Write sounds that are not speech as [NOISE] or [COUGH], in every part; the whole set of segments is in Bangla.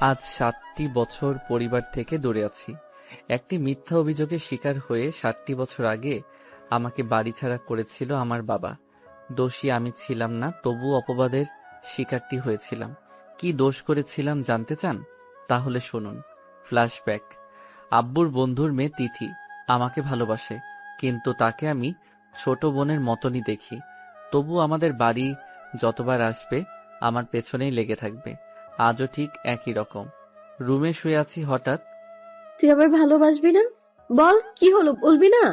আজ সাতটি বছর পরিবার থেকে দূরে আছি। একটি মিথ্যা অভিযোগের শিকার হয়ে সাতটি বছর আগে আমাকে বাড়ি ছাড়া করেছিল আমার বাবা। দোষী আমি ছিলাম না, তবু অপবাদের শিকারটি হয়েছিলাম। কি দোষ করেছিলাম জানতে চান? তাহলে শুনুন। ফ্ল্যাশব্যাক। আব্বুর বন্ধুর মেয়ে তিথি আমাকে ভালোবাসে, কিন্তু তাকে আমি ছোট বোনের মতনই দেখি। তবু আমাদের বাড়ি যতবার আসবে, আমার পেছনেই লেগে থাকবে। আজও ঠিক একই রকম। রুমে শুয়ে আছি হঠাৎ। তুই আবার ভালোবাসবি না? বল কি হলো বলবি না?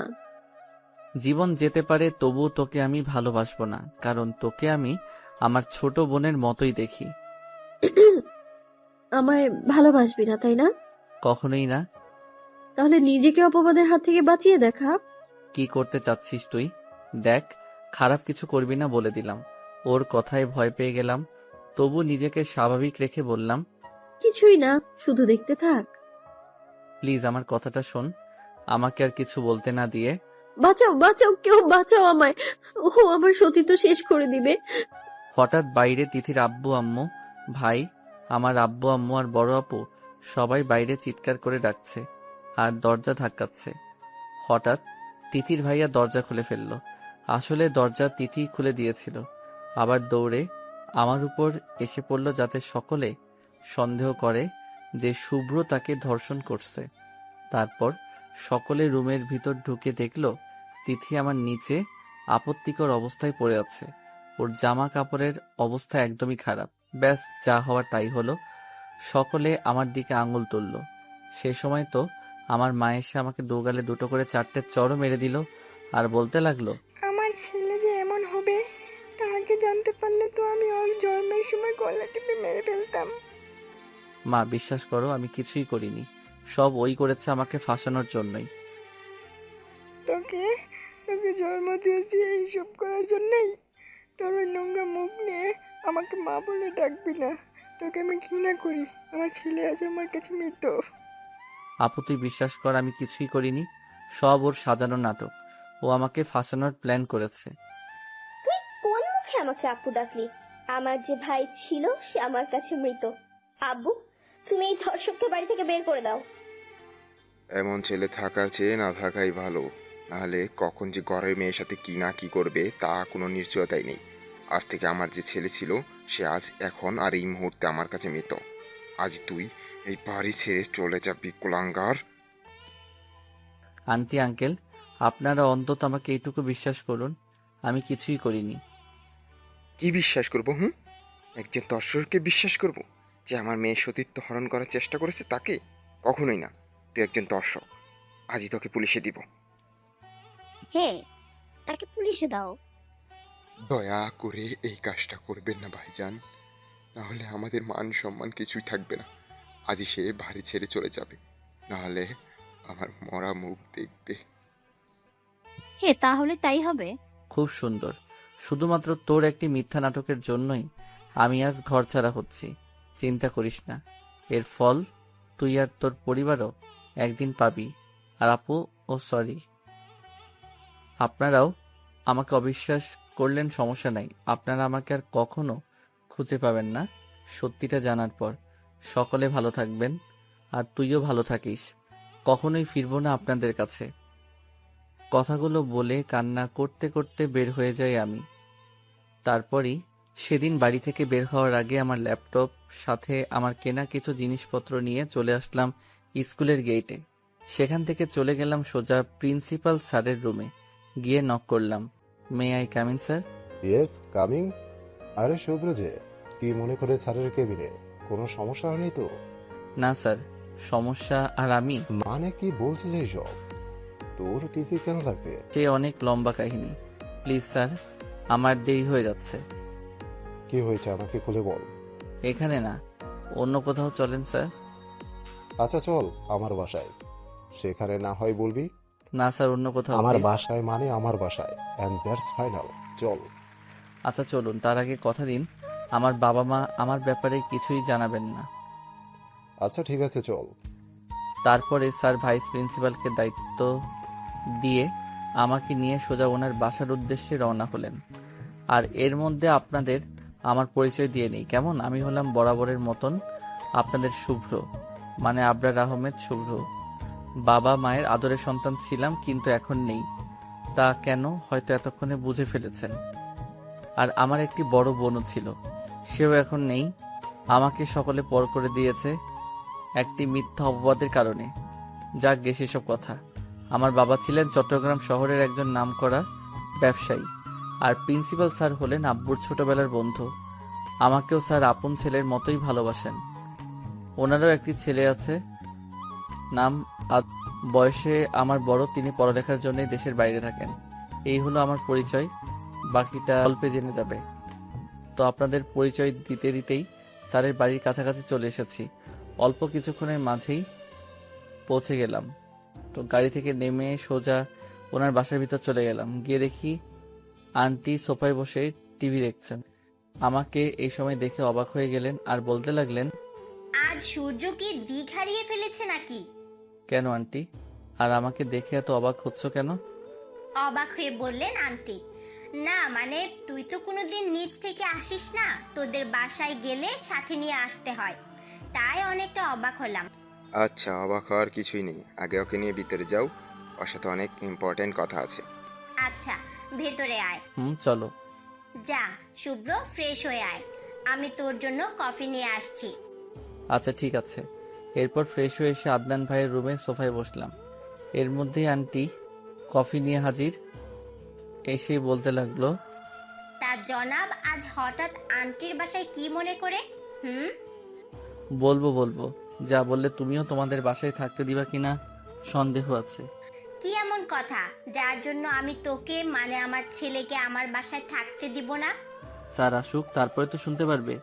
জীবন যেতে পারে তবুও তোকে আমি ভালোবাসবো না কারণ তোকে আমি আমার ছোট বোনের মতোই দেখি। [CLEARS THROAT] আমায় ভালোবাসবি না তাই না? কখনোই না। তাহলে নিজেকে অপবাদের হাত থেকে বাঁচিয়ে দেখা কি করতে চাচ্ছিস তুই? দেখ খারাপ কিছু করবি না বলে দিলাম। ওর কথায় ভয় পেয়ে গেলাম তবু নিজেকে স্বাভাবিক রেখে বললাম কিছুই না শুধু দেখতে থাক। প্লিজ আমার কথাটা শোন আমাকে আর কিছু বলতে না দিয়ে। বাঁচাও বাঁচাও কেউ বাঁচাও আমায়। ও আমার সতীত্ব শেষ করে দিবে। হঠাৎ বাইরে তিথির আব্বু আম্মু ভাই আমার আব্বু আম্মু আর বড় আপু সবাই বাইরে চিৎকার করে ডাকছে আর দরজা ধাক্কাচ্ছে। হঠাৎ তিথির ভাইয়া দরজা খুলে ফেলল। আসলে দরজা তিথি খুলে দিয়েছিল। আবার দৌড়ে আমার উপর এসে পড়ল যাতে সকলে সন্দেহ করে যে শুভ্র তাকে ধর্ষণ করছে। তারপর সকলে রুমের ভিতর ঢুকে দেখল, তিথি আমার নিচে আপত্তিকর অবস্থায় পড়ে আছে। ওর জামা কাপড়ের অবস্থা একদমই খারাপ। ব্যাস, যা হওয়ার তাই হলো। সকলে আমার দিকে আঙুল তুলল। সে সময় তো আমার মা এসে আমাকে দুগালে দুটো করে চারটে চড়ও মেরে দিল আর বলতে লাগল গলা টিপে মেরে ফেলতাম। মা বিশ্বাস করো আমি কিছুই করিনি। সব ওই করেছে আমাকে ফাঁসানোর জন্যই। তোকে তোকে জন্ম দিয়েছি এইসব করার জন্যই। তোর ওই নোংরা মুখ নিয়ে আমাকে মা বলে ডাকবি না। তোকে আমি ঘৃণা করি। আমার ছেলে আছে আমার কাছে মৃত। আপু তুই বিশ্বাস কর আমি কিছুই করিনি। সব ওর সাজানো নাটক। ও আমাকে ফাঁসানোর প্ল্যান করেছে। তুই কোন মুখে আমাকে আপু ডাকলি? আমার যে ভাই ছিল সে আমার কাছে মৃত। আব্বু তুমি এই ধর্ষককে বাড়ি থেকে বের করে দাও। এমন ছেলে থাকার চেয়ে না থাকাই ভালো। নাহলে কখন যে ঘরের মেয়ের সাথে কি না কি করবে তা কোনো নিশ্চয়তাই নেই। আজ থেকে আমার যে ছেলে ছিল সে আজ এখন আর এই মুহূর্তে আমার কাছে মৃত। আজ তুই এই বাড়ি ছেড়ে চলে যাবি কুলাঙ্গার। আন্টি আঙ্কেল আপনারা অন্তত আমাকে এইটুকু বিশ্বাস করুন আমি কিছুই করিনি। কি বিশ্বাস করব হুম? একজন দর্শককে বিশ্বাস করব যে আমার মেয়ে সতীত্ব হরণ করার চেষ্টা করেছে তাকে? কখনোই না। তুই একজন দর্শক আজই তোকে পুলিশে দিব। হে তাকে পুলিশে দাও। দয়া করে এই কাজটা করবেন না ভাইজান। নাহলে আমাদের মান সম্মান কিছুই থাকবে না। আজই সে বাড়ি ছেড়ে চলে যাবে। নাহলে আমার মরা মুখ দেখবে। হে তাহলে তাই হবে। খুব সুন্দর। শুধুমাত্র তোর একটি মিথ্যা নাটকের জন্যই আমি আজ ঘর ছাড়া হচ্ছি। চিন্তা করিস না। এর ফল তুই আর তোর পরিবারও একদিন পাবি। আর আপু, ও সরি। আপনারাও আমাকে অবিশ্বাস করলেন সমস্যা নাই। আপনারা আমাকে আর কখনো খুঁজে পাবেন না। সত্যিটা জানার পর সকলে ভালো থাকবেন। আর তুইও ভালো থাকিস। কখনোই ফিরবো না আপনাদের কাছে। কথাগুলো বলে কান্না করতে করতে বের হয়ে যাই আমি। তারপরই সেদিন বাড়ি থেকে বের হওয়ার আগে আমার ল্যাপটপ সাথে আমার কেনা কিছু জিনিসপত্র নিয়ে চলে আসলাম স্কুলের গেটে সেখান থেকে চলে গেলাম সোজা প্রিন্সিপাল স্যারের রুমে। গিয়ে নক করলাম may I come in sir yes coming আরে শুভ্র যে কি মনে করে স্যারের কেবিনে? কোনো সমস্যা হয়নি তো? না স্যার সমস্যা আর আমি মানে কি বলছিস এইসব? তোর টিসি কেন লাগবে? সে অনেক লম্বা কাহিনী। প্লিজ স্যার আমার দেরি হয়ে যাচ্ছে। কি হয়েছে আমাকে খুলে বল। এখানে না অন্য কোথাও চলেন স্যার। আচ্ছা চল আমার বাসায়। সেখানে না হয় বলবি? না স্যার অন্য কোথাও আমার please। বাসায় মানে আমার বাসায়। এন্ড দ্যাটস ফাইনাল চল। আচ্ছা চলুন তার আগে কথা দিন। আমার বাবা মা আমার ব্যাপারে কিছুই জানাবেন না। আচ্ছা ঠিক আছে চল। তারপরে স্যার ভাইস প্রিন্সিপালকে দায়িত্ব দিয়ে আমাকে নিয়ে সোজা ওনার বাসার উদ্দেশ্যে রওনা হলেন। আর এর মধ্যে আপনাদের আমার পরিচয় দিয়ে নেই। কেমন? আমি হলাম বরাবরের মতন আপনাদের শুভ্র মানে আবরার আহমেদ শুভ্র। বাবা মায়ের আদরের সন্তান ছিলাম, কিন্তু এখন নেই। তা কেন? হয়তো এতক্ষণে বুঝে ফেলেছেন। আর আমার একটি বড় বোনও ছিল। সেও এখন নেই। আমাকে সকলে পর করে দিয়েছে একটি মিথ্যা অপবাদের কারণে। যাক গে সেসব কথা। আমার বাবা ছিলেন চট্টগ্রাম শহরের একজন নামকরা ব্যবসায়ী আর প্রিন্সিপাল স্যার হলেন আব্বুর ছোটবেলার বন্ধু। আমাকেও স্যার আপন ছেলের মতোই ভালোবাসেন। ওনারও একটি ছেলে আছে, নাম বয়সে আমার বড়, তিনি পড়ালেখার জন্য দেশের বাইরে থাকেন। এই হলো আমার পরিচয়, বাকিটা অল্পে জেনে যাবে। তো আপনাদের পরিচয় দিতে দিতেই স্যারের বাড়ির কাছাকাছি চলে এসেছি। অল্প কিছুক্ষণের মাঝেই পৌঁছে গেলাম। তো গাড়ি থেকে নেমে সোজা ওনার বাসার ভিতর চলে গেলাম। গিয়ে দেখি আন্টি সোফায় বসে টিভি দেখছেন। আমাকে এই সময় দেখে অবাক হয়ে গেলেন আর বলতে লাগলেন আজ সূর্য কি দিক হারিয়ে ফেলেছে নাকি? কেন আন্টি? আর আমাকে দেখে এত অবাক হচ্ছ কেন? অবাক হয়ে বললেন আন্টি না মানে তুই তো কোনোদিন নিচ থেকে আসিস না। তোদের বাসায় গেলে সাথে নিয়ে আসতে হয়। তাই অনেকটা অবাক হলাম। আচ্ছা অবাক হওয়ার কিছুই নেই। আগে ওকে নিয়ে ভিতরে যাও ওর সাথে অনেক ইম্পর্ট্যান্ট কথা আছে। আচ্ছা ভেতরে আয়। হুম চলো। যা শুভ্র ফ্রেশ হয়ে আয়। আমি তোর জন্য কফি নিয়ে আসছি। আচ্ছা ঠিক আছে। এরপর ফ্রেশ হয়ে এসে আদনান ভাইয়ের রুমে সোফায় বসলাম। এর মধ্যেই আন্টি কফি নিয়ে হাজির। এসেই বলতে লাগল তা জনাব আজ হঠাৎ আন্টির বাসায় কি মনে করে? হুম? বলব বলব। যা বললে তুমিও তোমাদের বাসায় থাকতে দিবা কিনা সন্দেহ আছে। কি এমন কথা? যার জন্য আমি তোকে মানে আমার ছেলেকে আমার বাসায় থাকতে দিব না? স্যার আসুক তারপরে তো শুনতে পারবে।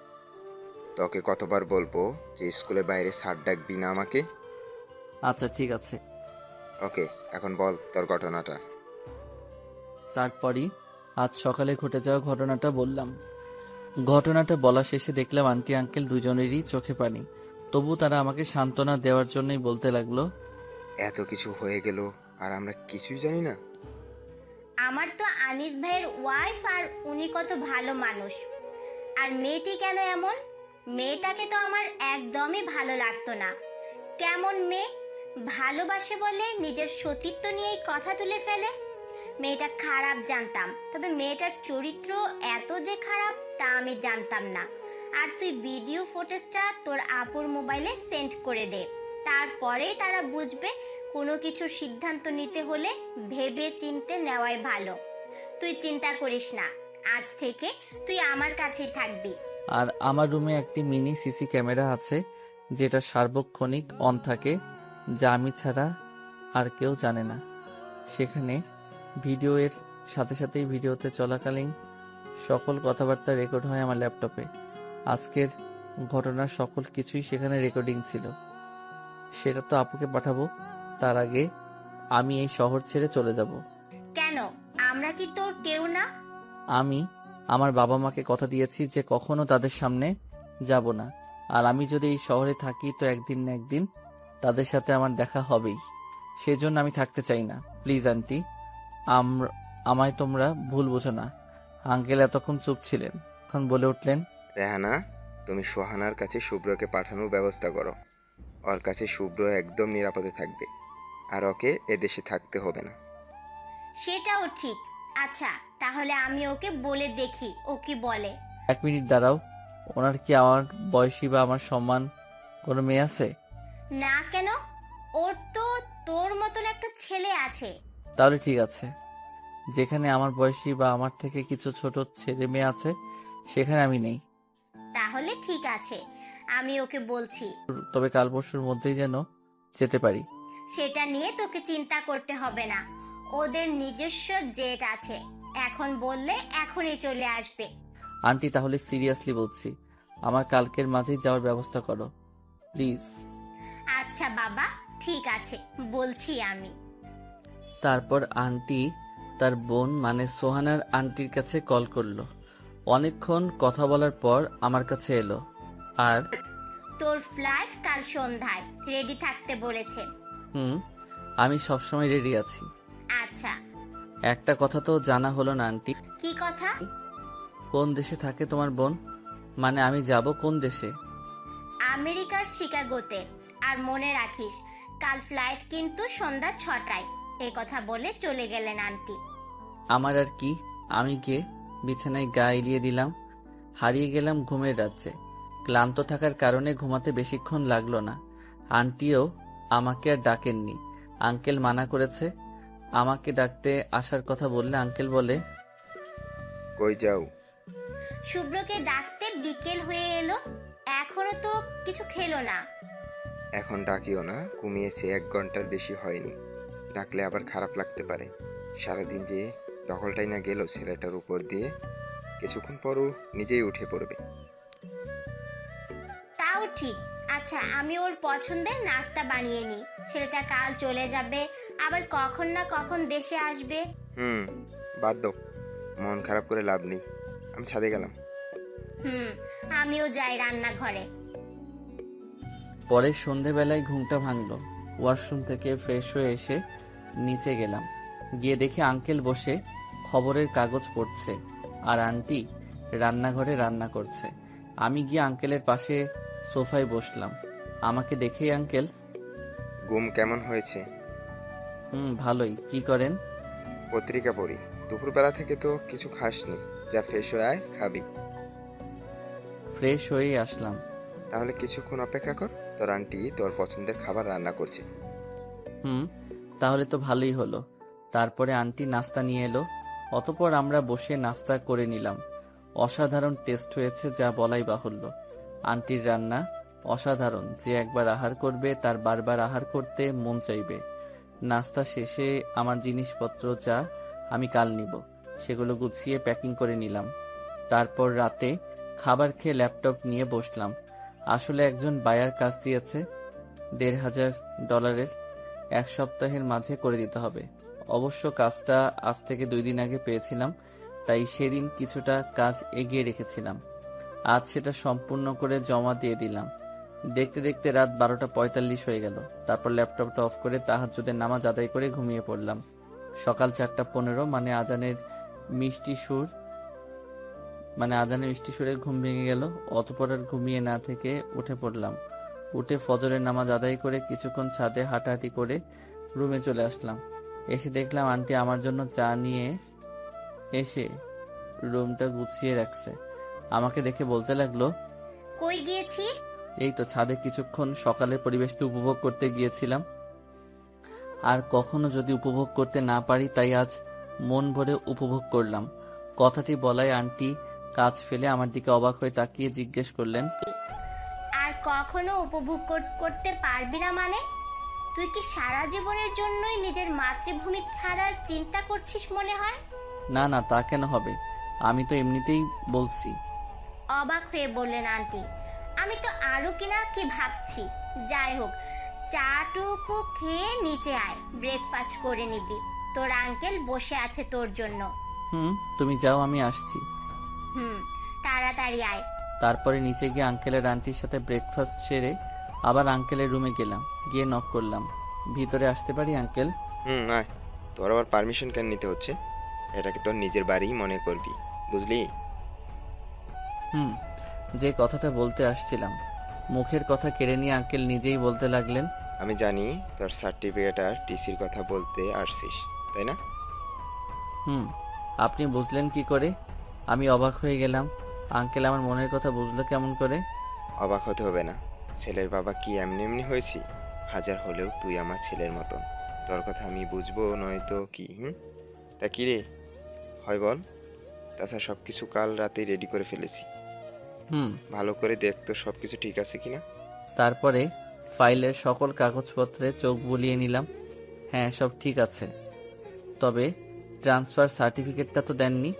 তোকে কতবার বলব যে স্কুলে বাইরে সার ডাকবি না আমাকে? আচ্ছা ঠিক আছে। ওকে এখন বল তোর ঘটনাটা। তারপরই আজ সকালে ঘটে যাওয়া ঘটনাটা বললাম। ঘটনাটা বলা শেষে দেখলাম আন্টি আঙ্কেল দুজনেরই চোখে পানি। তবু তারা আমাকে সান্ত্বনা দেওয়ার জন্যই বলতে লাগল এত কিছু হয়ে গেল আর আমরা কিছুই জানি না। আমার তো আনিস ভাইয়ের ওয়াইফ আর উনি কত ভালো মানুষ। আর মেয়েটি কেন এমন? মেয়েটাকে তো আমার একদমই ভালো লাগতো না। কেমন মেয়ে? ভালোবাসে বলে নিজের সতীত্ব নিয়েই কথা তুলে ফেলে? মেয়েটা খারাপ জানতাম তবে মেয়েটার চরিত্র এত যে খারাপ তা আমি জানতাম না। আর তুই ভিডিও ফুটেজটা তোর আপুর মোবাইলে সেন্ড করে দে। তারপরেই তারা বুঝবে কোনো কিছু সিদ্ধান্ত নিতে হলে ভেবে চিনতে নেওয়াই ভালো। তুই চিন্তা করিস না, আজ থেকে তুই আমার কাছেই থাকবি। আর আমার রুমে একটি মিনি সিসি ক্যামেরা আছে, যেটা সার্বক্ষণিক অন থাকে, যা আমি ছাড়া আর কেউ জানে না। সেখানে ভিডিও এর সাথে সাথেই ভিডিওতে চলাকালীন সকল কথাবার্তা রেকর্ড হয় আমার ল্যাপটপে আজকের ঘটনার সকল কিছুই সেখানে রেকর্ডিং ছিল। সেটা তো আপুকে পাঠাবো। তার আগে আমি এই শহর ছেড়ে চলে যাব। কেন? আমরা কি তোর কেউ না? আমি আমার বাবা মাকে কথা দিয়েছি যে কখনো তাদের সামনে যাব না। আর আমি যদি এই শহরে থাকি তো একদিন না একদিন তাদের সাথে আমার দেখা হবেই। সেজন্য আমি থাকতে চাই না। প্লিজ আন্টি আম- আমায় তোমরা ভুল বোঝো না। আঙ্কেল এতক্ষণ চুপ ছিলেন। এখন বলে উঠলেন রেহানা তুমি সোহানার কাছে শুভ্রকে পাঠানোর ব্যবস্থা করো। ওর কাছে শুভ্র একদম নিরাপদে থাকবে আর ওকে এদেশে থাকতে হবে না। সেটাও ঠিক। আচ্ছা তাহলে আমি ওকে বলে দেখি ও কি বলে। এক মিনিট দাঁড়াও ওনার কি আমার বয়সী বা আমার সম্মান কোনো মেয়ে আছে? না কেন? ওর তো তোর মতন একটা ছেলে আছে। তাহলে ঠিক আছে। যেখানে আমার বয়সী বা আমার থেকে কিছু ছোট ছেলে মেয়ে আছে সেখানে আমি নেই। তাহলে ঠিক আছে আমি ওকে বলছি। তবে কাল পরশুর মধ্যেই যেন যেতে পারি। সেটা নিয়ে তোকে চিন্তা করতে হবে না। ওদের নিজস্ব জেট আছে। এখন বললে এখনই চলে আসবে। আন্টি তাহলে সিরিয়াসলি বলছি আমার কালকের মাঝেই যাওয়ার ব্যবস্থা করো। প্লিজ। আচ্ছা বাবা ঠিক আছে বলছি আমি। তারপর আন্টি তার বোন মানে সোহানার আন্টির কাছে কল করল। অনেকক্ষণ কথা বলার পর আমার কাছে এলো। আর? তোর ফ্লাইট কাল সন্ধ্যায় রেডি থাকতে বলেছে। হুম আমি সবসময় রেডি আছি। আচ্ছা। একটা কথা তো জানা হলো না আন্টি। কি কথা? কোন দেশে থাকে তোমার বোন? মানে আমি যাব কোন দেশে? আমেরিকার শিকাগোতে। আর মনে রাখিস কাল ফ্লাইট কিন্তু সন্ধ্যা ছটায়। এই কথা বলে চলে গেলেন আন্টি। আমার আর কি? আমি গিয়ে বিছানায় গা এলিয়ে দিলাম। হারিয়ে গেলাম ঘুমের রাজ্যে। ক্লান্ত থাকার কারণে ঘুমাতে বেশিক্ষণ লাগল না। আন্টিও আমাকে আর ডাকেননি। আঙ্কেল মানা করেছে আমাকে ডাকতে আসার কথা বললে আঙ্কেল বলে কই যাও। শুভ্রকে ডাকতে বিকেল হয়ে এলো। এখনও তো কিছু খেলো না। এখন ডাকিও না ঘুমিয়েছে এক ঘণ্টার বেশি হয়নি। ডাকলে আবার খারাপ লাগতে পারে। সারাদিন যে দখলটাই না গেল ছেলেটার উপর দিয়ে। কিছুক্ষণ পরও নিজেই উঠে পড়বে। তাও ঠিক। আচ্ছা আমি ওর পছন্দের নাস্তা বানিয়ে নিই। ছেলেটা কাল চলে যাবে আবার কখন না কখন দেশে আসবে। হুম বাদ দাও। মন খারাপ করে লাভ নেই। আমি ছাদে গেলাম। হুম আমিও যাই রান্নাঘরে। পরে সন্ধেবেলায় ঘুমটা ভাঙলো। ওয়াশরুম থেকে ফ্রেশ হয়ে এসে নিচে গেলাম। গিয়ে দেখি আঙ্কেল বসে খবরের কাগজ পড়ছে আর আন্টি রান্নাঘরে রান্না করছে। আমি গিয়ে আঙ্কেলের পাশে সোফায় বসলাম। আমাকে দেখেই আঙ্কেল ঘুম কেমন হয়েছে? হুম ভালোই। কি করেন? পত্রিকা পড়ি। দুপুরবেলা থেকে তো কিছু খাসনি। যা ফ্রেশ হয়ে আয় খাবি। ফ্রেশ হয়েই আসলাম। তাহলে কিছুক্ষণ অপেক্ষা কর। তোর আন্টি তোর পছন্দের খাবার রান্না করছে। হুম তাহলে তো ভালোই হলো। তারপরে আন্টি নাস্তা নিয়ে এলো। অতপর আমরা বসে নাস্তা করে নিলাম। অসাধারণ টেস্ট হয়েছে যা বলাই বাহুল্য। আন্টির রান্না অসাধারণ, যে একবার আহার করবে তার বারবার আহার করতে মন চাইবে। নাস্তা শেষে আমার জিনিসপত্র যা আমি কাল নিব, সেগুলো গুছিয়ে প্যাকিং করে নিলাম। তারপর রাতে খাবার খেয়ে ল্যাপটপ নিয়ে বসলাম। আসলে একজন বায়ার কাজ দিয়েছে, দেড় হাজার ডলারের। এক সপ্তাহের মাঝে করে দিতে হবে। অবশ্য কাজটা আজ থেকে দুই দিন আগে পেয়েছিলাম, তাই সেদিন কিছুটা কাজ এগিয়ে রেখেছিলাম। আজ সেটা সম্পূর্ণ করে জমা দিয়ে দিলাম। দেখতে দেখতে রাত বারোটা পঁয়তাল্লিশ হয়ে গেল। তারপর ল্যাপটপটা অফ করে তাহাজ্জুদের নামাজ আদায় করে ঘুমিয়ে পড়লাম। সকাল চারটা পনেরো মানে আজানের মিষ্টি সুর মানে আজানের মিষ্টি সুরে ঘুম ভেঙে গেল। অতপর আর ঘুমিয়ে না থেকে উঠে পড়লাম। উঠে ফজরের নামাজ আদায় করে কিছুক্ষণ ছাদে হাঁটাহাঁটি করে রুমে চলে আসলাম। এসে দেখলাম আন্টি আমার জন্য চা নিয়ে এসে রুমটা গুছিয়ে রাখছে। আমাকে দেখে বলতে লাগল কই গিয়েছিস? এই তো ছাদে কিছুক্ষণ সকালের পরিবেশটা উপভোগ করতে গিয়েছিলাম। আর কখনো যদি উপভোগ করতে না পারি তাই আজ মন ভরে উপভোগ করলাম। কথাটি বলায় আন্টি কাজ ফেলে আমার দিকে অবাক হয়ে তাকিয়ে জিজ্ঞেস করলেন আর কখনো উপভোগ করতে পারবি না মানে? তুই কি সারা জীবনের জন্যই নিজের মাতৃভূমি ছাড়ার চিন্তা করছিস মনে হয়? না না তা কেন হবে? আমি তো এমনিতেই বলছি। অবাক হয়ে বললেন আন্টি। আমি তো আরও কিনা কি ভাবছি। যাই হোক চাটুকু খেয়ে নিচে আয় ব্রেকফাস্ট করে নিবি। তোর আঙ্কেল বসে আছে তোর জন্য। হুম তুমি যাও আমি আসছি। হুম তাড়াতাড়ি আয়। তারপরে নিচে গিয়ে আঙ্কেলের আন্টির সাথে ব্রেকফাস্ট সেরে আবার আঙ্কেলের রুমে গেলাম। গিয়ে নক করলাম। ভিতরে আসতে পারি আঙ্কেল? হুম আয়। তোর আবার পারমিশন কেন নিতে হচ্ছে? এটাকে তোর নিজের বাড়িই মনে করবি বুঝলি? হুম যে কথাটা বলতে আসছিলাম। মুখের কথা কেড়ে নিয়ে আঙ্কেল নিজেই বলতে লাগলেন আমি জানি তোর সার্টিফিকেট আর টিসির কথা বলতে আসছিস তাই না? হুম আপনি বুঝলেন কি করে? আমি অবাক হয়ে গেলাম। আঙ্কেল আমার মনের কথা বুঝলো কেমন করে? অবাক হতে হবে না। ছেলের বাবা কি এমনি এমনি হয়েছি? হাজার হলেও তুই আমার ছেলের মতন। তোর কথা আমি বুঝব নয়তো কি হুম? তা কি রে? হয় বল। তাছাড়া সব কিছু কাল রাতেই রেডি করে ফেলেছি। হুম। ভালো করে দেখ তো সব কিছু ঠিক আছে কিনা? তারপরে ফাইলের সকল কাগজপত্রে চোখ বুলিয়ে নিলাম। হ্যাঁ সব ঠিক আছে। তবে ট্রান্সফার সার্টিফিকেটটা তো দেননি।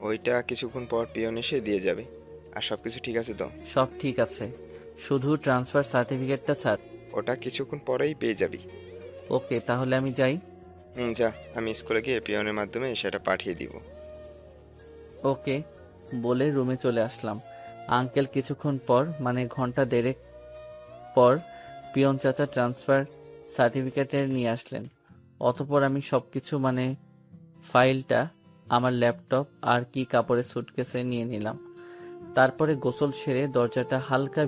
ওইটা কিছুক্ষণ পর পিয়ন এসে দিয়ে যাবে। আর সব কিছু ঠিক আছে তো? সব ঠিক আছে। শুধু ট্রান্সফার সার্টিফিকেটটা ছাড়। ওটা কিছুক্ষণ পরেই পেয়ে যাবি। ওকে তাহলে আমি যাই। হুম যা আমি স্কুলে গিয়ে পিয়নের মাধ্যমে সেটা পাঠিয়ে দিব। ওকে বলে রুমে চলে আসলাম। আঙ্কেল কিছুক্ষণ পর মানে ঘণ্টা দেড়েক পর পিয়ন চাচা ট্রান্সফার সার্টিফিকেটের নিয়ে আসলেন। অতপর আমি সবকিছু মানে ফাইলটা আমার ল্যাপটপ আর কি কাপড়ের সুটকেসে নিয়ে নিলাম। তারপরে গোসল সেরে দরজাটা হালকা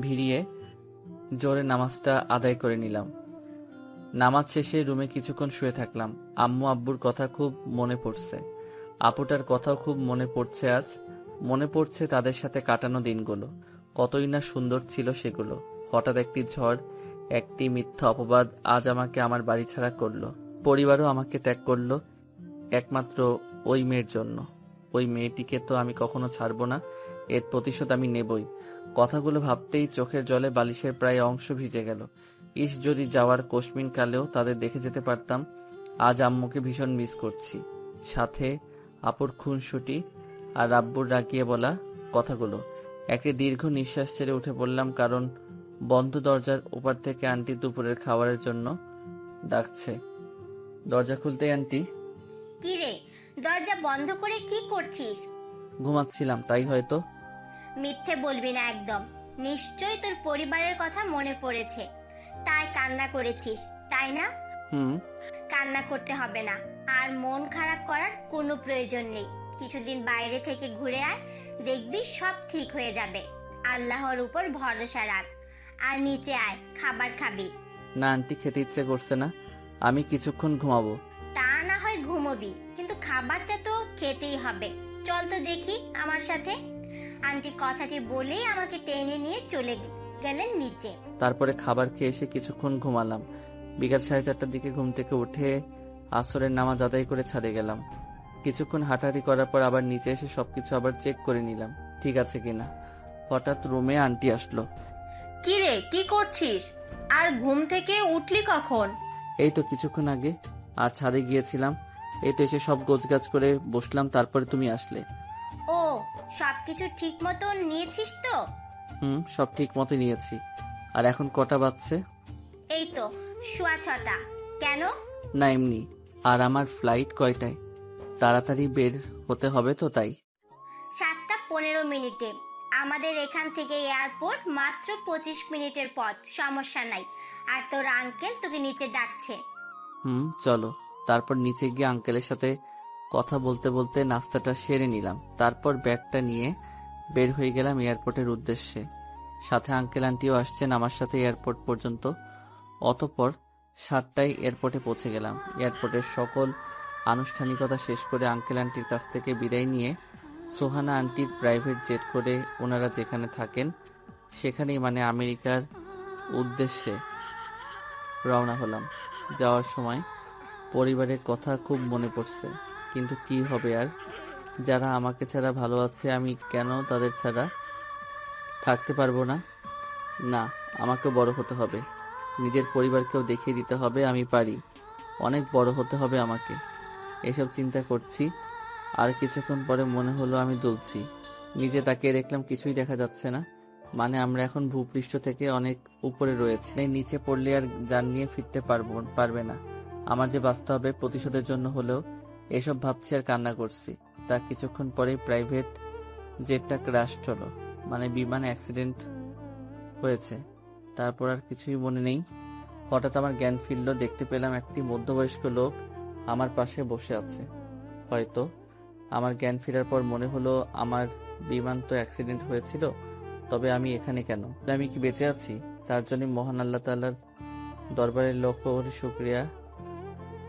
ভিড়িয়ে জোরে নামাজটা আদায় করে নিলাম। নামাজ শেষে রুমে কিছুক্ষণ শুয়ে থাকলাম। আম্মু আব্বুর কথা খুব মনে পড়ছে। আপুটার কথাও খুব মনে পড়ছে আজ। মনে পড়ছে তাদের সাথে কাটানো দিনগুলো। কতই না সুন্দর ছিল সেগুলো। হঠাৎ একটি ঝড়, একটি মিথ্যা অপবাদ আজ আমাকে আমার বাড়ি ছাড়া করল। পরিবারও আমাকে ত্যাগ করল, একমাত্র ওই মেয়ের জন্য। ওই মেয়েটিকে তো আমি কখনো ছাড়বো না। এর প্রতিশোধ আমি নেবই। কথাগুলো ভাবতেই চোখের জলে বালিশের প্রায় অংশ ভিজে গেল। ইস যদি যাওয়ার কোশমিন কালেও তাদের দেখে যেতে পারতাম আজ আম্মুকে ভীষণ মিস করছি। সাথে আপুর খুনসুটি আর আব্বুর রাগিয়ে বলা কথাগুলো। একটি দীর্ঘ নিঃশ্বাস ছেড়ে উঠে পড়লাম কারণ বন্ধ দরজার ওপার থেকে আন্টি দুপুরের খাবারের জন্য ডাকছে। দরজা খুলতে আন্টি কি রে দরজা বন্ধ করে কি করছিস? ঘুমাচ্ছিলাম তাই হয়তো মিথ্যে বলবি না একদম। নিশ্চয়ই তোর পরিবারের কথা মনে পড়েছে। তাই কান্না করেছিস তাই না? হুম। কান্না করতে হবে না। আর মন খারাপ করার কোনো প্রয়োজন নেই। কিছুদিন বাইরে থেকে ঘুরে আয় দেখবি সব ঠিক হয়ে যাবে। আল্লাহর উপর ভরসা রাখ। আর নিচে আয় খাবার খাবি। না আন্টি খেতে ইচ্ছে করছে না। আমি কিছুক্ষণ ঘুমাবো। তা না হয় ঘুমোবি কিন্তু খাবারটা তো খেতেই হবে। চল তো দেখি আমার সাথে আন্টি কথাটি বলেই আমাকে টেনে নিয়ে চলে গেলেন নিচে। তারপরে খাবার খেয়ে এসে কিছুক্ষণ ঘুমালাম। বিকাল সাড়ে চারটার দিকে ঘুম থেকে উঠে আসরের নামাজ আদায় করে ছাদে গেলাম। কিছুক্ষণ হাঁটাহাঁটি করার পর আবার নিচে এসে সবকিছু আবার চেক করে নিলাম ঠিক আছে কিনা। হঠাৎ রুমে আন্টি আসলো। কি রে কি করছিস? আর ঘুম থেকে উঠলি কখন? এই তো কিছুক্ষণ আগে আর ছাদে গিয়েছিলাম। এই তো এসে সব গোছগাছ করে বসলাম তারপরে তুমি আসলে। সবকিছু ঠিক মতো নিয়েছিস তো? হুম সব ঠিক মতো নিয়েছি। আর এখন কটা বাজছে? এই তো সোয়া ছটা। কেন? না এমনি। আর আমার ফ্লাইট কয়টায়? তাড়াতাড়ি বের হতে হবে তো তাই। সাতটা পনেরো মিনিটে। আমাদের এখান থেকে এয়ারপোর্ট মাত্র পঁচিশ মিনিটের পথ সমস্যা নাই। আর তোর আঙ্কেল তোকে নিচে ডাকছে। হুম চলো। তারপর নিচে গিয়ে আঙ্কেলের সাথে কথা বলতে বলতে নাস্তাটা সেরে নিলাম। তারপর ব্যাগটা নিয়ে বের হয়ে গেলাম এয়ারপোর্টের উদ্দেশ্যে। সাথে আঙ্কেল আন্টিও আসছেন আমার সাথে এয়ারপোর্ট পর্যন্ত। অতপর সাতটায় এয়ারপোর্টে পৌঁছে গেলাম। এয়ারপোর্টের সকল আনুষ্ঠানিকতা শেষ করে আঙ্কেল আন্টির কাছ থেকে বিদায় নিয়ে সোহানা আন্টির প্রাইভেট জেট করে ওনারা যেখানে থাকেন, সেখানেই মানে আমেরিকার উদ্দেশ্যে রওনা হলাম। যাওয়ার সময় পরিবারের কথা খুব মনে পড়ছে। কিন্তু কি হবে আর? যারা আমাকে ছাড়া ভালো আছে, আমি কেন তাদের ছাড়া থাকতে পারব না? না আমাকে বড় হতে হবে। নিজের পরিবারকেও দেখিয়ে দিতে হবে, আমি পারি। অনেক বড় হতে হবে আমাকে। এসব চিন্তা করছি। আর কিছুক্ষণ পরে মনে হলো আমি দুলছি। নিজে তাকিয়ে দেখলাম কিছুই দেখা যাচ্ছে না। মানে আমরা এখন ভূপৃষ্ঠ থেকে অনেক উপরে রয়েছে। নিচে পড়লে আর যান নিয়ে ফিরতে পারব পারবে না। আমার যে বাঁচতে হবে প্রতিশোধের জন্য হলেও এসব ভাবছি আর কান্না করছি। তা কিছুক্ষণ পরেই প্রাইভেট জেটটা ক্র্যাশ হলো। মানে বিমানে অ্যাক্সিডেন্ট হয়েছে। তারপর আর কিছুই মনে নেই। হঠাৎ আমার জ্ঞান ফিরল, দেখতে পেলাম একটি মধ্যবয়স্ক লোক আমার পাশে বসে আছে। হয়তো আমার জ্ঞান ফেরার পর মনে হলো, আমার বিমান তো অ্যাক্সিডেন্ট হয়েছিল, তবে আমি এখানে কেন? আমি কি বেঁচে আছি? তার জন্য মহান আল্লাহ তাল্লার দরবারের লক্ষ্য করে শুক্রিয়া।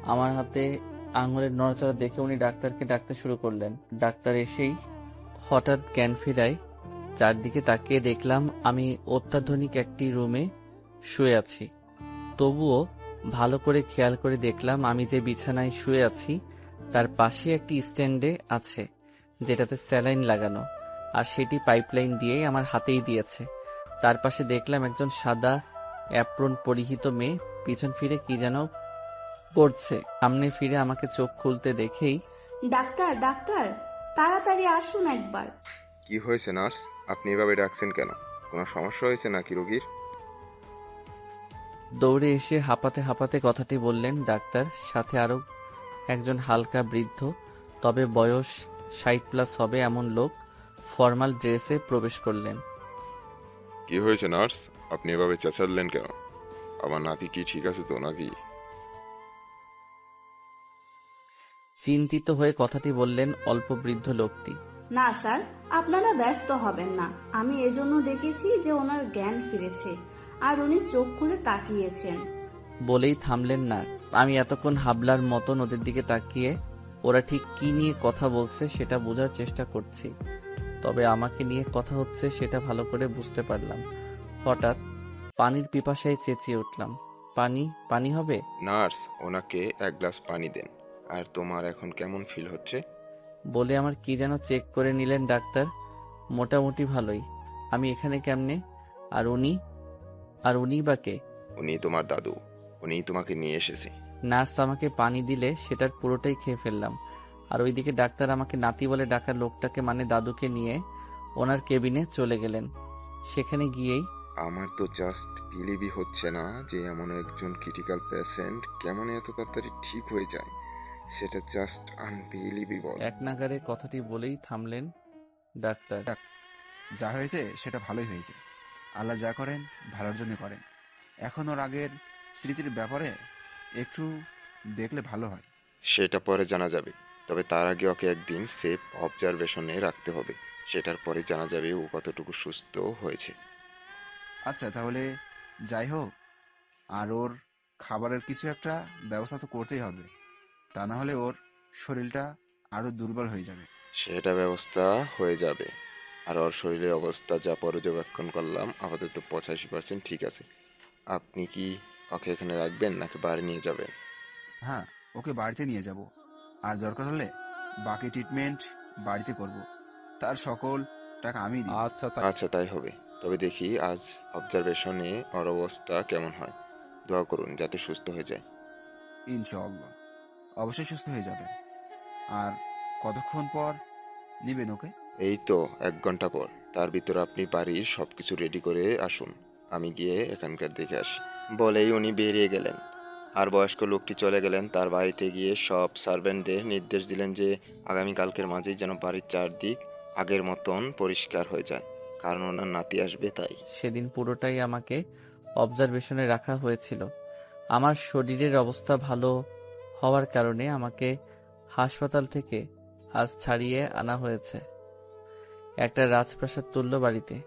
আমার হাতে আঙুলের নড়াচড়া দেখে উনি ডাক্তারকে ডাকতে শুরু করলেন। ডাক্তার এসেই হঠাৎ জ্ঞান ফিরায়। চারদিকে তাকিয়ে দেখলাম, আমি অত্যাধুনিক একটি রুমে শুয়ে আছি। তবুও ভালো করে খেয়াল করে দেখলাম, আমি যে বিছানায় শুয়ে আছি, তার পাশে একটি স্ট্যান্ডে আছে, যেটাতে স্যালাইন লাগানো, আর সেটি পাইপলাইন দিয়েই আমার হাতেই দিয়েছে। তার পাশে দেখলাম একজন সাদা অ্যাপ্রন পরিহিত মেয়ে, পিছন ফিরে কি যেন করছে। সামনে ফিরে আমাকে চোখ খুলতে দেখেই ডাক্তার ডাক্তার তাড়াতাড়ি আসুন একবার। কি হয়েছে নার্স? আপনি এভাবে ডাকছেন কেন? কোনো সমস্যা হয়েছে নাকি রোগীর? দৌড়ে এসে হাঁপাতে হাঁপাতে কথাটি বললেন ডাক্তার সাথে আরও একজন হালকা বৃদ্ধ তবে বয়স ষাট প্লাস হবে এমন লোক ফর্মাল ড্রেসে প্রবেশ করলেন। কি হয়েছে নার্স? আপনি এভাবে চেঁচালেন কেন? আমার নাতি কি ঠিক আছে তো নাকি? চিন্তিত হয়ে কথাটি বললেন অল্প বৃদ্ধ লোকটি। না স্যার আপনারা ব্যস্ত হবেন না। আমি এজন্য দেখেছি যে ওনার জ্ঞান ফিরেছে আর উনি চোখ খুলে তাকিয়েছেন। বলেই থামলেন না। আমি এতক্ষণ হাবলার মতন ওদের দিকে তাকিয়ে ওরা ঠিক কি নিয়ে কথা বলছে সেটা বোঝার চেষ্টা করছি। তবে আমাকে নিয়ে কথা হচ্ছে সেটা ভালো করে বুঝতে পারলাম। হঠাৎ পানির পিপাসায় চেঁচিয়ে উঠলাম। পানি পানি হবে? নার্স ওনাকে এক গ্লাস পানি দেন। আর তোমার এখন কেমন ফিল হচ্ছে? বলে আমার কি যেন চেক করে নিলেন ডাক্তার। মোটামুটি ভালোই। আমি এখানে কেমনে? আর উনি? আর উনি বা কে? উনি তোমার দাদু। উনি তোমাকে নিয়ে এসেছে। নার্স আমাকে পানি দিলে সেটার পুরোটাই খেয়ে ফেললাম। আর ওইদিকে ডাক্তার আমাকে নাতি বলে ডাকা লোকটাকে মানে দাদুকে নিয়ে ওনার কেবিনে চলে গেলেন। সেখানে গিয়েই আমার তো জাস্ট বিলিভই হচ্ছে না যে এমন একজন ক্রিটিক্যাল পেশেন্ট কেমন এত তাড়াতাড়ি ঠিক হয়ে যায়। সেটা জাস্ট আনবিলিভেবল এক নাগারে কথাটি বলেই থামলেন ডাক্তার। যা হয়েছে সেটা ভালোই হয়েছে। আল্লাহ যা করেন ভালোর জন্য করেন। এখন ওর আগের স্মৃতির ব্যাপারে একটু দেখলে ভালো হয়। সেটা পরে জানা যাবে তবে তার আগে ওকে একদিন সেফ অবজারভেশনে রাখতে হবে। সেটার পরে জানা যাবে ও কতটুকু সুস্থ হয়েছে। আচ্ছা তাহলে যাই হোক আর ওর খাবারের কিছু একটা ব্যবস্থা তো করতেই হবে। তা না হলে ওর শরীরটা আরও দুর্বল হয়ে যাবে। সেটা ব্যবস্থা হয়ে যাবে। আর ওর শরীরের অবস্থা যা পর্যবেক্ষণ করলাম আপাতত পঁচাশি পার্সেন্ট ঠিক আছে। আপনি কি ওকে এখানে রাখবেন নাকি বাড়ি নিয়ে যাবেন? হ্যাঁ ওকে বাড়িতে নিয়ে যাব। আর দরকার হলে বাকি ট্রিটমেন্ট বাড়িতে করব। তার সকল টাকা আমি দিব। আচ্ছা আচ্ছা তাই হবে। তবে দেখি আজ অবজারভেশনে ওর অবস্থা কেমন হয়। দোয়া করুন যাতে সুস্থ হয়ে যায়। ইনশাআল্লাহ। অবশ্যই সুস্থ হয়ে যাবে। আর কতক্ষণ পর নিবেন ওকে? এই তো এক ঘণ্টা পর। তার ভিতরে আপনি বাড়ির সবকিছু রেডি করে আসুন। আমি গিয়ে এখানকার দেখে আসি। বলেই উনি বেরিয়ে গেলেন। আর বয়স্ক লোকটি চলে গেলেন। তার বাড়িতে গিয়ে সব সার্ভেন্টদের নির্দেশ দিলেন যে আগামীকালকের মাঝেই যেন বাড়ির চারদিক আগের মতন পরিষ্কার হয়ে যায়। কারণ ওনার নাতি আসবে তাই। সেদিন পুরোটাই আমাকে অবজারভেশনে রাখা হয়েছিল। আমার শরীরের অবস্থা ভালো হওয়ার কারণে আমাকে হাসপাতাল থেকে আজ ছাড়িয়ে আনা হয়েছে। একটা রাজপ্রাসাদ তুল্য বাড়িতে।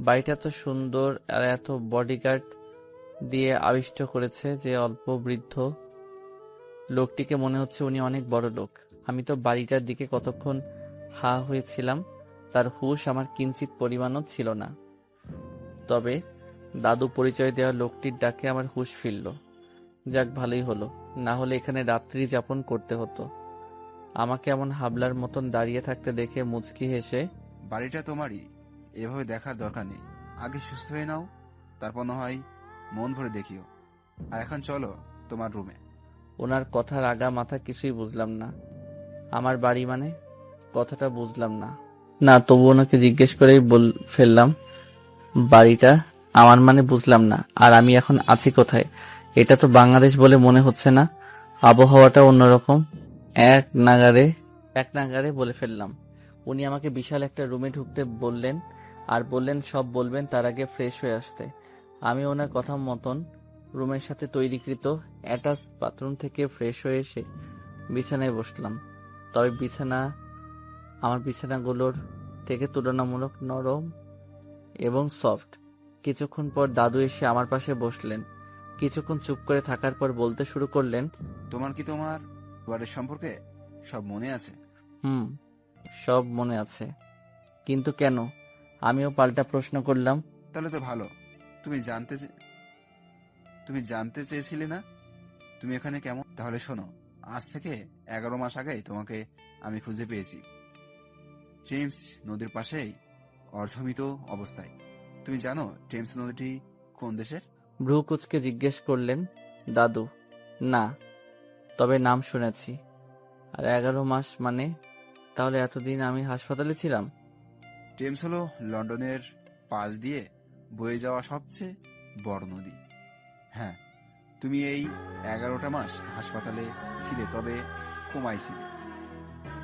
বাড়িটা এত সুন্দর আর এত বডিগার্ড দিয়ে আবিষ্ট করেছে যে অল্প বৃদ্ধ লোকটিকে মনে হচ্ছে উনি অনেক বড় লোক। আমি তো বাড়িটার দিকে কতক্ষণ হা হয়েছিলাম, তার হুশ আমার কিঞ্চিত পরিমাণও ছিল না। তবে দাদু পরিচয় দেওয়া লোকটির ডাকে আমার হুশ ফিরল। যাক ভালোই হলো। না হলে এখানে রাত্রি যাপন করতে হতো। আমাকে এমন হাবলার মতন দাঁড়িয়ে থাকতে দেখে মুচকি হেসে বাড়িটা তোমারই এভাবে দেখার দরকার নেই। আগে সুস্থ হয়ে নাও তারপর না হয় মন ভরে দেখিও। আর এখন চলো তোমার রুমে। ওনার কথার আগা মাথা কিছুই বুঝলাম না। আমার বাড়ি মানে? কথাটা বুঝলাম না। না তবু ওনাকে জিজ্ঞেস করেই বল ফেললাম। বাড়িটা আমার মানে বুঝলাম না আর আমি এখন আছি কোথায়? এটা তো বাংলাদেশ বলে মনে হচ্ছে না। আবহাওয়াটা অন্যরকম। এক নাগারে এক নাগারে বলে ফেললাম। উনি আমাকে বিশাল একটা রুমে ঢুকতে বললেন, আর বললেন সব বলবেন তার আগে ফ্রেশ হয়ে আসতে। আমি ওনার কথা মতন রুমের সাথে তৈরিকৃত অ্যাটাচ বাথরুম থেকে ফ্রেশ হয়ে এসে বিছানায় বসলাম। তবে বিছানা, আমার বিছানাগুলোর থেকে তুলনামূলক নরম এবং সফট কিছুক্ষণ পর দাদু এসে আমার পাশে বসলেন। কিছুক্ষণ চুপ করে থাকার পর বলতে শুরু করলেন তোমার কি তোমার পরিবারের সম্পর্কে সব মনে আছে? হুম সব মনে আছে। কিন্তু কেন? আমিও পাল্টা প্রশ্ন করলাম। তাহলে তো ভালো। তুমি জানতে চে- তুমি জানতে চেয়েছিলে না? তুমি এখানে কেমন? তাহলে শোনো আজ থেকে এগারো মাস আগেই তোমাকে আমি খুঁজে পেয়েছি। টেমস নদীর পাশেই অর্ধমিত অবস্থায়। তুমি জানো টেমস নদীটি কোন দেশের? ভ্রু কুচকে জিজ্ঞেস করলেন, দাদু, না, তবে নাম শুনেছি। আর এগারো মাস মানে? তাহলে এতদিন আমি হাসপাতালে ছিলাম? টেমস হলো লন্ডনের পাশ দিয়ে বয়ে যাওয়া সবচেয়ে বড় নদী। হ্যাঁ তুমি এই এগারোটা মাস হাসপাতালে ছিলে, তবে ছিলে।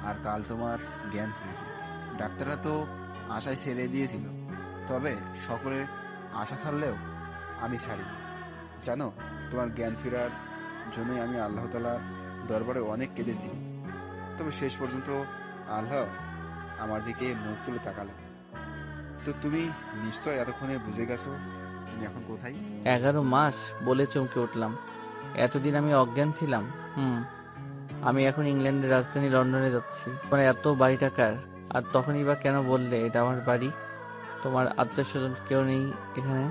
আর কাল তোমার জ্ঞান ফিরেছে। ডাক্তাররা তো আশায় ছেড়ে দিয়েছিল, তবে সকলের আশা ছাড়লেও আমি ছাড়িনি জানো, তোমার জ্ঞান ফেরার জন্যই আমি আল্লাহ তালার দরবারে অনেক কেঁদেছি। তবে শেষ পর্যন্ত আল্লাহ আমার দিকে মুখ তুলে তাকালেন। তো তুমি নিশ্চয় এতক্ষণে বুঝে গেছো তুমি এখন কোথায়? এগারো মাস বলে চমকে উঠলাম। এতদিন আমি অজ্ঞান ছিলাম। হুম, আমি এখন ইংল্যান্ডের রাজধানী লন্ডনে যাচ্ছি। মানে এত বাড়ি টাকার আর তখনই বা কেন বললে এটা আমার বাড়ি? তোমার আত্মীয় স্বজন কেউ নেই এখানে?